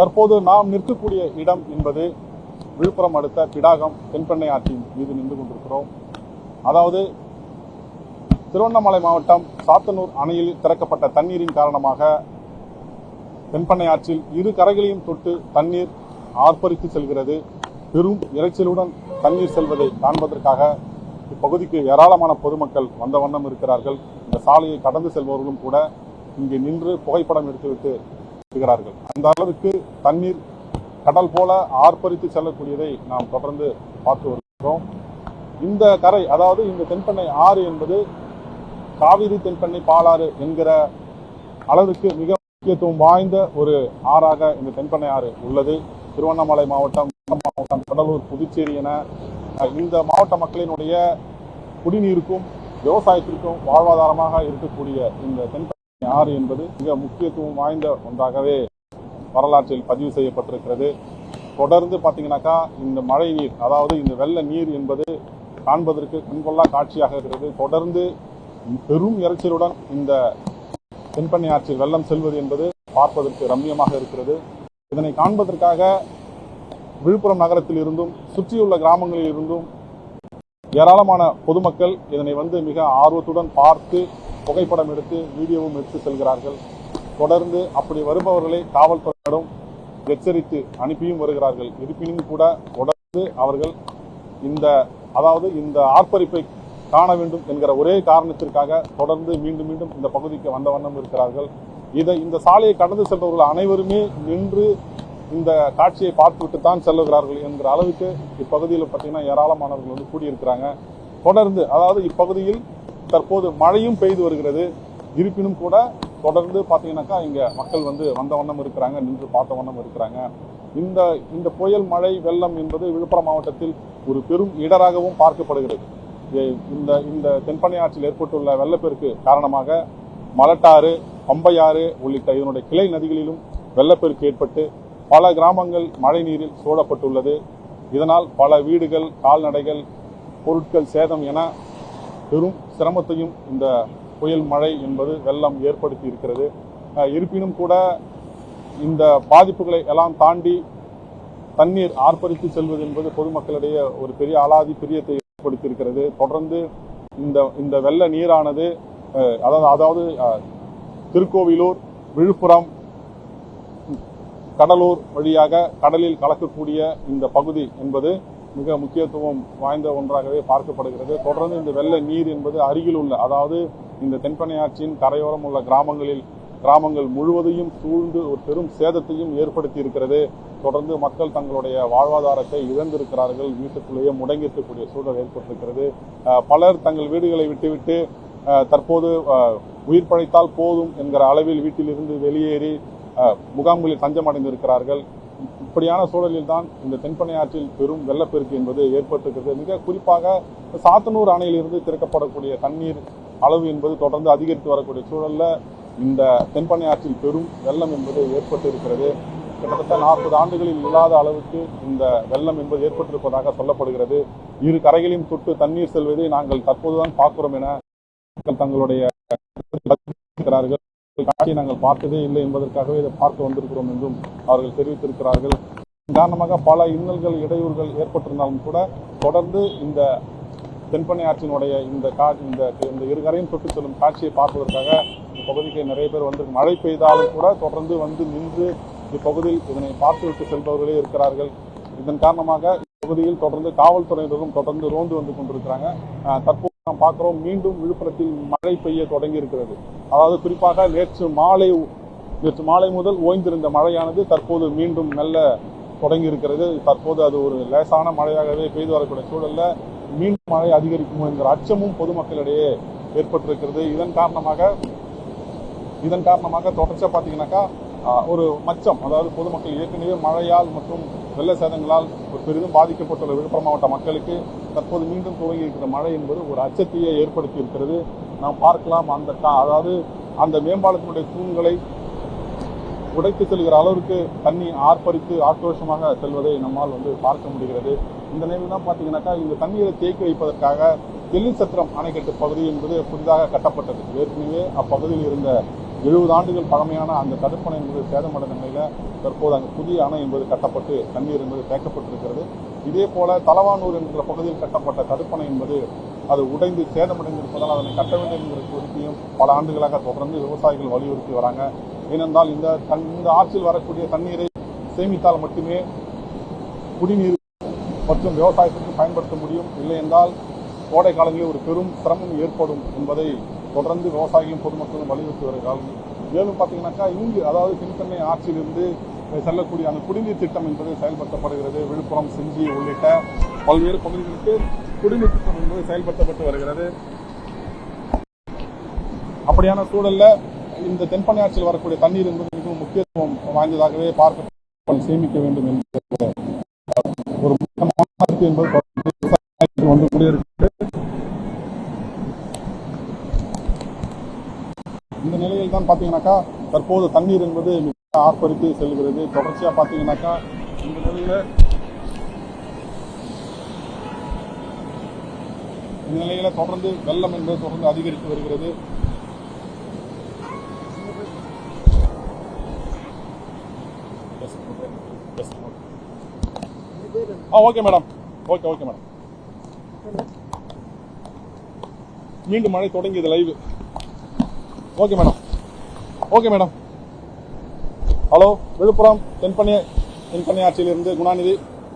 தற்போது நாம் நிற்கக்கூடிய இடம் என்பது விழுப்புரம் அடுத்த பிடாகம் தென்பெண்ணை ஆற்றின் மீது நின்று கொண்டிருக்கிறோம். அதாவது திருவண்ணாமலை மாவட்டம் சாத்தனூர் அணையில் திறக்கப்பட்ட தண்ணீரின் காரணமாக தென்பெண்ணை ஆற்றில் இரு கரைகளையும் தொட்டு தண்ணீர் ஆர்ப்பரித்து செல்கிறது. பெரும் இறைச்சலுடன் தண்ணீர் செல்வதை காண்பதற்காக இப்பகுதிக்கு ஏராளமான பொதுமக்கள் வந்த வண்ணம் இருக்கிறார்கள். இந்த சாலையை கடந்து செல்பவர்களும் கூட இங்கே நின்று புகைப்படம் எடுத்துவிட்டு இருக்கிறார்கள் அந்த அளவுக்கு தண்ணீர் கடல் போல ஆர்ப்பரித்து செல்லக்கூடியதை நாம் தொடர்ந்து பார்த்து வருகிறோம். இந்த கரை அதாவது இந்த தென்பெண்ணை ஆறு என்பது காவிரி தென்பெண்ணை பாலாறு என்கிற அளவுக்கு மிக முக்கியத்துவம் வாய்ந்த ஒரு ஆறாக இந்த தென்பெண்ணை ஆறு உள்ளது. திருவண்ணாமலை மாவட்டம் மாவட்டம் கடலூர் புதுச்சேரி என இந்த மாவட்ட மக்களினுடைய குடிநீருக்கும் விவசாயத்திற்கும் வாழ்வாதாரமாக இருக்கக்கூடிய இந்த தென்பெண்ணை ஆறு என்பது மிக முக்கியத்துவம் வாய்ந்த ஒன்றாகவே வரலாற்றில் பதிவு செய்யப்பட்டிருக்கிறது. தொடர்ந்து பார்த்தீங்கன்னாக்கா இந்த மழை நீர் அதாவது இந்த வெள்ள நீர் என்பது காண்பதற்கு கண்கொள்ளா காட்சியாக இருக்கிறது. தொடர்ந்து பெரும் இறைச்சலுடன் இந்த தென்பண்ணை ஆற்றில் வெள்ளம் செல்வது என்பது பார்ப்பதற்கு ரம்மியமாக இருக்கிறது. இதனை காண்பதற்காக விழுப்புரம் நகரத்தில் இருந்தும் சுற்றியுள்ள கிராமங்களில் இருந்தும் ஏராளமான பொதுமக்கள் இதனை வந்து மிக ஆர்வத்துடன் பார்த்து புகைப்படம் எடுத்து வீடியோவும் எடுத்து செல்கிறார்கள். தொடர்ந்து அப்படி வருபவர்களை காவல்துறையினரும் எச்சரித்து அனுப்பியும் வருகிறார்கள். இருப்பினும் கூட தொடர்ந்து அவர்கள் இந்த அதாவது இந்த ஆர்ப்பரிப்பை காண வேண்டும் என்கிற ஒரே காரணத்திற்காக தொடர்ந்து மீண்டும் மீண்டும் இந்த பகுதிக்கு வந்த வண்ணம் இருக்கிறார்கள். இதை இந்த சாலையை கடந்து செல்பவர்கள் அனைவருமே நின்று இந்த காட்சியை பார்த்துவிட்டு தான் செல்லுகிறார்கள் என்கிற அளவுக்கு இப்பகுதியில் பார்த்தீங்கன்னா ஏராளமானவர்கள் வந்து கூடியிருக்கிறாங்க. தொடர்ந்து அதாவது இப்பகுதியில் தற்போது மழையும் பெய்து வருகிறது. இருப்பினும் கூட தொடர்ந்து பார்த்தீங்கன்னாக்கா இங்கே மக்கள் வந்து வந்த வண்ணம் இருக்கிறாங்க நின்று பார்த்த வண்ணம் இருக்கிறாங்க. இந்த இந்த புயல் மழை வெள்ளம் என்பது விழுப்புரம் மாவட்டத்தில் ஒரு பெரும் இடராகவும் பார்க்கப்படுகிறது. இந்த இந்த தென்பெண்ணை ஆற்றில் ஏற்பட்டுள்ள வெள்ளப்பெருக்கு காரணமாக மலட்டாறு பம்பையாறு உள்ளிட்ட இதனுடைய கிளை நதிகளிலும் வெள்ளப்பெருக்கு ஏற்பட்டு பல கிராமங்கள் மழை நீரில் சூழப்பட்டுள்ளது. இதனால் பல வீடுகள் கால்நடைகள் பொருட்கள் சேதம் என பெரும் சிரமத்தையும் இந்த புயல் மழை என்பது வெள்ளம் ஏற்படுத்தி இருக்கிறது. இருப்பினும் கூட இந்த பாதிப்புகளை எல்லாம் தாண்டி தண்ணீர் ஆர்ப்பரித்து செல்வது என்பது பொதுமக்களிடையே ஒரு பெரிய அலாதி பிரியத்தை ஏற்படுத்தியிருக்கிறது தொடர்ந்து இந்த இந்த வெள்ள நீரானது அதாவது அதாவது திருக்கோவிலூர் விழுப்புரம் கடலூர் வழியாக கடலில் கலக்கக்கூடிய இந்த பகுதி என்பது மிக முக்கியத்துவம் வாய்ந்த ஒன்றாகவே பார்க்கப்படுகிறது. தொடர்ந்து இந்த வெள்ள நீர் என்பது அருகில் உள்ள அதாவது இந்த தென்பனையாற்றின் கரையோரம் உள்ள கிராமங்களில் கிராமங்கள் முழுவதையும் சூழ்ந்து ஒரு பெரும் சேதத்தையும் ஏற்படுத்தி இருக்கிறது தொடர்ந்து மக்கள் தங்களுடைய வாழ்வாதாரத்தை இழந்திருக்கிறார்கள். வீட்டுக்குள்ளேயே முடங்கி இருக்கக்கூடிய சூழல் ஏற்பட்டிருக்கிறது. பலர் தங்கள் வீடுகளை விட்டுவிட்டு தற்போது உயிர் பழைத்தால் போதும் என்கிற அளவில் வீட்டிலிருந்து வெளியேறி முகாம்களில் தஞ்சமடைந்திருக்கிறார்கள். இப்படியான சூழலில் தான் இந்த தென்பனை ஆற்றில் பெரும் வெள்ளப்பெருக்கு என்பது ஏற்பட்டிருக்கிறது. மிக குறிப்பாக சாத்தனூர் அணையிலிருந்து திறக்கப்படக்கூடிய தண்ணீர் அளவு என்பது தொடர்ந்து அதிகரித்து வரக்கூடிய சூழல்ல இந்த தென்பனை ஆற்றில் பெரும் வெள்ளம் என்பது ஏற்பட்டு இருக்கிறது கிட்டத்தட்ட நாற்பது ஆண்டுகளில் இல்லாத அளவுக்கு இந்த வெள்ளம் என்பது ஏற்பட்டிருப்பதாக சொல்லப்படுகிறது. இரு கரைகளையும் தொட்டு தண்ணீர் செல்வதை நாங்கள் தற்போதுதான் பார்க்கிறோம் என தங்களுடைய காட்சியை நாங்கள் பார்த்ததே இல்லை என்பதற்காகவே இதை பார்க்க வந்திருக்கிறோம் என்றும் அவர்கள் தெரிவித்திருக்கிறார்கள். காரணமாக பல இன்னல்கள் இடையூறுகள் ஏற்பட்டிருந்தாலும் கூட தொடர்ந்து இந்த தென்பண்ணை ஆற்றினுடைய இந்த கா இந்த இந்த இருகரையும் தொட்டு செல்லும் காட்சியை பார்ப்பதற்காக இந்த பகுதிக்கு நிறைய பேர் வந்து மழை பெய்தாலும் கூட தொடர்ந்து வந்து நின்று இப்பகுதியில் இதனை பார்த்துவிட்டு செல்பவர்களே இருக்கிறார்கள். இதன் காரணமாக இப்பகுதியில் தொடர்ந்து காவல்துறையினரும் தொடர்ந்து ரோந்து வந்து கொண்டிருக்கிறாங்க. அஹ் தற்போது நாம் பார்க்கிறோம் மீண்டும் விழுப்புரத்தில் மழை பெய்ய தொடங்கி இருக்கிறது அதாவது குறிப்பாக நேற்று மாலை நேற்று மாலை முதல் ஓய்ந்திருந்த மழையானது தற்போது மீண்டும் மெல்ல தொடங்கி இருக்கிறது தற்போது அது ஒரு லேசான மழையாகவே பெய்து வரக்கூடிய சூழல்ல மீண்டும் மழை அதிகரிக்கும் என்கிற அச்சமும் பொதுமக்களிடையே ஏற்பட்டிருக்கிறது. இதன் காரணமாக இதன் காரணமாக தொடர்ச்சியாக பார்த்தீங்கன்னாக்கா ஒரு மச்சம் அதாவது பொதுமக்கள் ஏற்கனவே மழையால் மற்றும் வெள்ள சேதங்களால் ஒரு பெரிதும் பாதிக்கப்பட்டுள்ள விழுப்புரம் மாவட்ட மக்களுக்கு தற்போது மீண்டும் துவங்கி இருக்கிற மழை என்பது ஒரு அச்சத்தையே ஏற்படுத்தி இருக்கிறது. நாம் பார்க்கலாம் அந்த கா- அதாவது அந்த மேம்பாலத்தினுடைய தூண்களை உடைத்து செல்கிற அளவிற்கு தண்ணி ஆர்ப்பரித்து ஆக்ரோஷமாக செல்வதை நம்மால் வந்து பார்க்க முடிகிறது. இந்த நிலையில் தான் பார்த்தீங்கன்னாக்கா இந்த தண்ணீரை தேக்கி வைப்பதற்காக தெல்லிசத்திரம் அணைக்கட்டு பகுதி என்பது புதிதாக கட்டப்பட்டது. ஏற்கனவே அப்பகுதியில் இருந்த எழுபது ஆண்டுகள் பழமையான அந்த தடுப்பணை என்பது சேதமடைந்த நிலையில் தற்போது அங்கு புதிய அணை என்பது கட்டப்பட்டு தண்ணீர் என்பது தேக்கப்பட்டிருக்கிறது. இதே போல தலவானூர் என்கிற பகுதியில் கட்டப்பட்ட தடுப்பணை என்பது அது உடைந்து சேதமடைந்திருப்பதால் அதனை கட்ட வேண்டும் என்கிற கோரிக்கையும் பல ஆண்டுகளாக தொடர்ந்து விவசாயிகள் வலியுறுத்தி வராங்க. ஏனென்றால் இந்த தன் இந்த ஆற்றில் வரக்கூடிய தண்ணீரை சேமித்தால் மட்டுமே குடிநீர் மற்றும் விவசாயத்திற்கு பயன்படுத்த முடியும். இல்லை என்றால் கோடை காலங்களில் ஒரு பெரும் சிரமம் ஏற்படும் என்பதை தொடர்ந்து விவசாயிகளும் பொதுமக்களும் வலியுறுத்தி வருகிறார்கள். மேலும் பார்த்தீங்கன்னாக்கா இங்கு அதாவது தென்சென்னை ஆற்றிலிருந்து செல்லக்கூடிய அந்த குடிநீர் திட்டம் என்பது செயல்படுத்தப்படுகிறது. விழுப்புரம் செஞ்சி உள்ளிட்ட பல்வேறு பகுதிகளுக்கு குடிநீர் திட்டம் என்பது செயல்படுத்தப்பட்டு வருகிறது. அப்படியான சூழல்ல இந்த தென்பண்ணை ஆற்றில் வரக்கூடிய தண்ணீர் என்பது மிகவும் முக்கியத்துவம் வாய்ந்ததாகவே பார்க்க சேமிக்க வேண்டும் என்ற ஒரு முக்கியமான என்பது வந்து இந்த நிலையில் தான் பார்த்தீங்கன்னாக்கா தற்போது தண்ணீர் என்பது ஆர்ப்பரித்து செல்கிறது. தொடர்ச்சியா பார்த்தீங்கன்னாக்கா இந்த நிலையில இந்த நிலையில் தொடர்ந்து வெள்ளம் என்பது தொடர்ந்து அதிகரித்து வருகிறது. ஆ okay madam. Okay okay madam. மீண்டும் மழை தொடங்கியது live okay madam. Okay madam. Hello Villupuram Thenpennai Thenpennai ஆட்சியிலிருந்து குணாநிதி.